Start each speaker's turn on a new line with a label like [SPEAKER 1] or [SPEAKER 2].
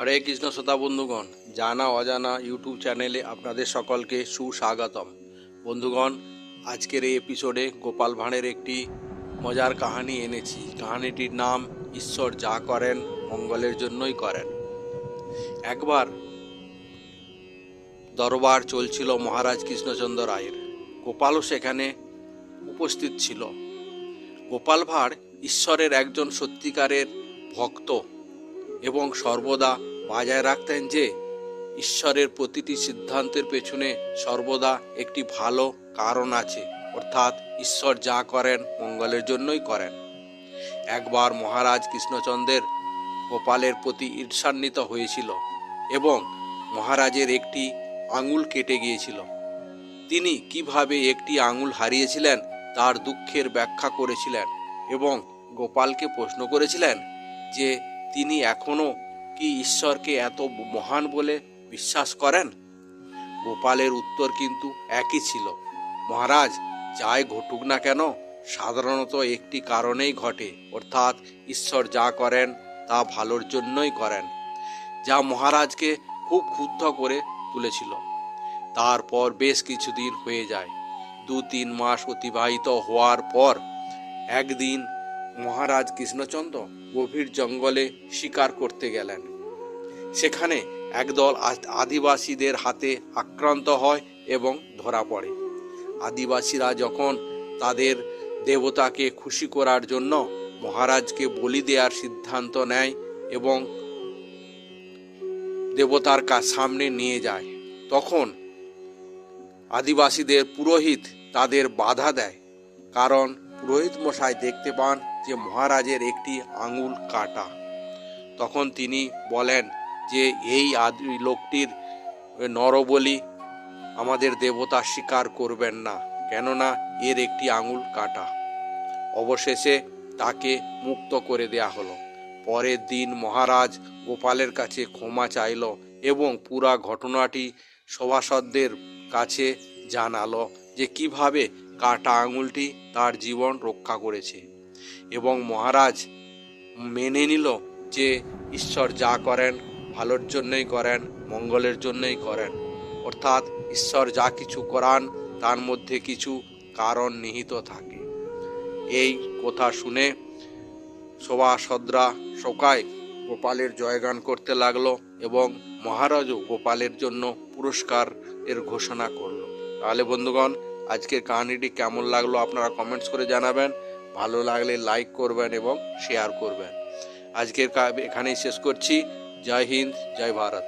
[SPEAKER 1] হরে কৃষ্ণ শ্রোতা বন্ধুগণ, জানা অজানা ইউটিউব চ্যানেলে আপনাদের সকলকে সুস্বাগতম। বন্ধুগণ, আজকের এই এপিসোডে গোপাল ভাঁড়ের একটি মজার কাহানি এনেছি। কাহানিটির নাম ঈশ্বর যা করেন, মঙ্গলের জন্যই করেন। একবার দরবার চলছিল মহারাজ কৃষ্ণচন্দ্র রায়ের। গোপালও সেখানে উপস্থিত ছিল। গোপাল ভাঁড় ঈশ্বরের একজন সত্যিকারের ভক্ত। এবং সর্বদা বজায় রাখতেন যে, ঈশ্বরের প্রতিটি সিদ্ধান্তের পেছনে সর্বদা একটি ভালো কারণ আছে। অর্থাৎ ঈশ্বর যা করেন, মঙ্গলের জন্যই করেন। একবার মহারাজ কৃষ্ণচন্দ্রের গোপালের প্রতি ঈর্ষান্বিত হয়েছিল এবং মহারাজের একটি আঙুল কেটে গিয়েছিল। তিনি কীভাবে একটি আঙুল হারিয়েছিলেন, তার দুঃখের ব্যাখ্যা করেছিলেন এবং গোপালকে প্রশ্ন করেছিলেন যে তিনি এখনও কি ঈশ্বরকে এত মহান বলে বিশ্বাস করেন? গোপালের উত্তর কিন্তু একই ছিল। মহারাজ, যাই ঘটুক না কেন, সাধারণত একটি কারণেই ঘটে, অর্থাৎ ঈশ্বর যা করেন, তা ভালোর জন্যই করেন, যা মহারাজকে খুব ক্ষুব্ধ করে তুলেছিল। তারপর বেশ কিছুদিন হয়ে যায়। দু তিন মাস অতিবাহিত হওয়ার পর একদিন মহারাজ কৃষ্ণচন্দ্র গভীর জঙ্গলে শিকার করতে গেলেন। সেখানে একদল আদিবাসীদের হাতে আক্রান্ত হয় এবং ধরা পড়ে। আদিবাসীরা যখন তাদের দেবতাকে খুশি করার জন্য মহারাজকে বলি দেওয়ার সিদ্ধান্ত নেয় এবং দেবতার কাছ সামনে নিয়ে যায়, তখন আদিবাসীদের পুরোহিত তাদের বাধা দেয়। কারণ পুরোহিত মশাই দেখতে পান যে মহারাজের একটি আঙুল কাটা। তখন তিনি বলেন যে, এই লোকটির নরবলি আমাদের দেবতা স্বীকার করবেন না, কেননা এর একটি আঙুল কাটা। অবশেষে তাকে মুক্ত করে দেয়া হলো। পরের দিন মহারাজ গোপালের কাছে ক্ষমা চাইল এবং পুরা ঘটনাটি সভাসদদের কাছে জানালো যে, কীভাবে কাটা আঙুলটি তার জীবন রক্ষা করেছে। এবং মহারাজ মেনে নিল যে ঈশ্বর যা করেন, ভালোর জন্যই করেন, মঙ্গলের জন্যই করেন। অর্থাৎ ঈশ্বর যা কিছু করান, তার মধ্যে কিছু কারণ নিহিত থাকে। এই কথা শুনে সভাসদরা সকায় গোপালের জয়গান করতে লাগল এবং মহারাজও গোপালের জন্য পুরস্কার এর ঘোষণা করল। তাহলে বন্ধুগণ, আজকের কাহিনীটি কেমন লাগল আপনারা কমেন্টস করে জানাবেন। ভালো লাগলে লাইক করবেন এবং শেয়ার করবেন। আজকের এখানেই শেষ করছি। জয় হিন্দ, জয় ভারত।